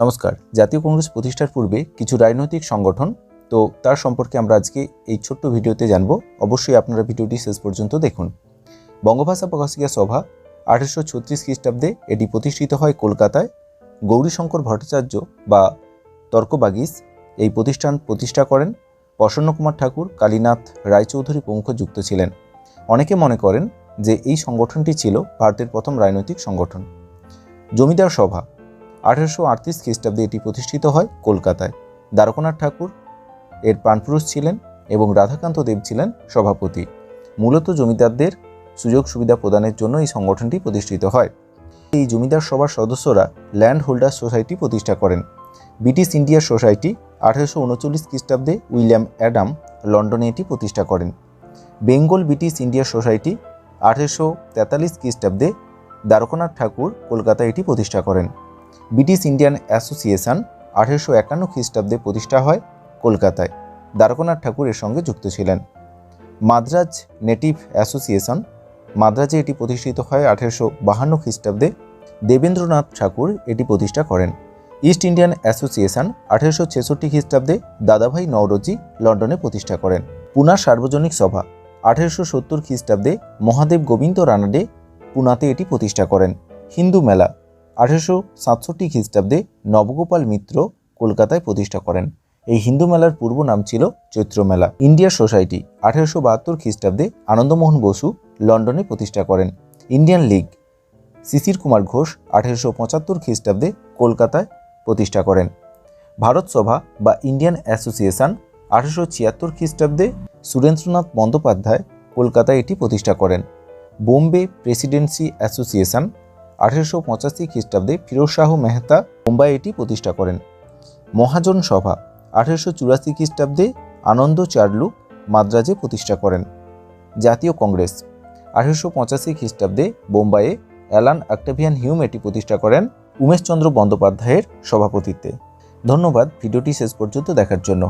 নমস্কার। জাতীয় কংগ্রেস প্রতিষ্ঠার পূর্বে কিছু রাজনৈতিক সংগঠন, তো তার সম্পর্কে আমরা আজকে এই ছোট্ট ভিডিওতে জানব। অবশ্যই আপনারা ভিডিওটি শেষ পর্যন্ত দেখুন। বঙ্গভাষা প্রকাশিকা সভা আঠেরোশো ছত্রিশ খ্রিস্টাব্দে এটি প্রতিষ্ঠিত হয় কলকাতায়। গৌরীশঙ্কর ভট্টাচার্য বা তর্কবাগিস এই প্রতিষ্ঠান প্রতিষ্ঠা করেন। প্রসন্ন কুমার ঠাকুর, কালীনাথ রায়চৌধুরী প্রমুখ যুক্ত ছিলেন। অনেকে মনে করেন যে এই সংগঠনটি ছিল ভারতের প্রথম রাজনৈতিক সংগঠন। জমিদার সভা আঠেরোশো আটত্রিশ খ্রিস্টাব্দে এটি প্রতিষ্ঠিত হয় কলকাতায়। দ্বারকানাথ ঠাকুর এর প্রাণপুরুষ ছিলেন এবং রাধাকান্ত দেব ছিলেন সভাপতি। মূলত জমিদারদের সুযোগ সুবিধা প্রদানের জন্য এই সংগঠনটি প্রতিষ্ঠিত হয়। এই জমিদার সভার সদস্যরা ল্যান্ড হোল্ডার সোসাইটি প্রতিষ্ঠা করেন। ব্রিটিশ ইন্ডিয়া সোসাইটি আঠেরোশো উনচল্লিশ খ্রিস্টাব্দে উইলিয়াম অ্যাডাম লন্ডনে এটি প্রতিষ্ঠা করেন। বেঙ্গল ব্রিটিশ ইন্ডিয়া সোসাইটি আঠেরোশো তেতাল্লিশ খ্রিস্টাব্দে দ্বারকানাথ ঠাকুর কলকাতায় এটি প্রতিষ্ঠা করেন। ব্রিটিশ ইন্ডিয়ান অ্যাসোসিয়েশন আঠেরোশো একান্ন খ্রিস্টাব্দে প্রতিষ্ঠা হয় কলকাতায়। দ্বারকনাথ ঠাকুর এর সঙ্গে যুক্ত ছিলেন। মাদ্রাজ নেটিভ অ্যাসোসিয়েশন, মাদ্রাজে এটি প্রতিষ্ঠিত হয় আঠেরোশো বাহান্ন খ্রিস্টাব্দে। দেবেন্দ্রনাথ ঠাকুর এটি প্রতিষ্ঠা করেন। ইস্ট ইন্ডিয়ান অ্যাসোসিয়েশন আঠেরোশো ছেষট্টি খ্রিস্টাব্দে দাদাভাই নওরোজি লন্ডনে প্রতিষ্ঠা করেন। পুনা সার্বজনিক সভা, আঠেরোশো সত্তর খ্রিস্টাব্দে মহাদেব গোবিন্দ রানাডে পুনাতে এটি প্রতিষ্ঠা করেন। হিন্দু মেলা আঠেরোশো সাতষট্টি খ্রিস্টাব্দে নবগোপাল মিত্র কলকাতায় প্রতিষ্ঠা করেন। এই হিন্দু মেলার পূর্ব নাম ছিল চৈত্র মেলা। ইন্ডিয়া সোসাইটি আঠেরোশো বাহাত্তর খ্রিস্টাব্দে আনন্দমোহন বসু লন্ডনে প্রতিষ্ঠা করেন। ইন্ডিয়ান লীগ শিশির কুমার ঘোষ আঠেরোশো পঁচাত্তর খ্রিস্টাব্দে কলকাতায় প্রতিষ্ঠা করেন। ভারত সভা বা ইন্ডিয়ান অ্যাসোসিয়েশন আঠেরোশো ছিয়াত্তর খ্রিস্টাব্দে সুরেন্দ্রনাথ বন্দ্যোপাধ্যায় কলকাতায় এটি প্রতিষ্ঠা করেন। বোম্বে প্রেসিডেন্সি অ্যাসোসিয়েশন আঠেরোশো পঁচাশি খ্রিস্টাব্দে ফিরোজ শাহ মেহতা মুম্বাই এটি প্রতিষ্ঠা করেন। মহাজন সভা, আঠেরোশো চুরাশি খ্রিস্টাব্দে আনন্দ চার্লু মাদ্রাজে প্রতিষ্ঠা করেন। জাতীয় কংগ্রেস, আঠেরোশো পঁচাশি খ্রিস্টাব্দে বোম্বাইয়ে অ্যালান অক্টাভিয়ান হিউম এটি প্রতিষ্ঠা করেন উমেশচন্দ্র বন্দ্যোপাধ্যায়ের সভাপতিত্বে। ধন্যবাদ, ভিডিওটি শেষ পর্যন্ত দেখার জন্য।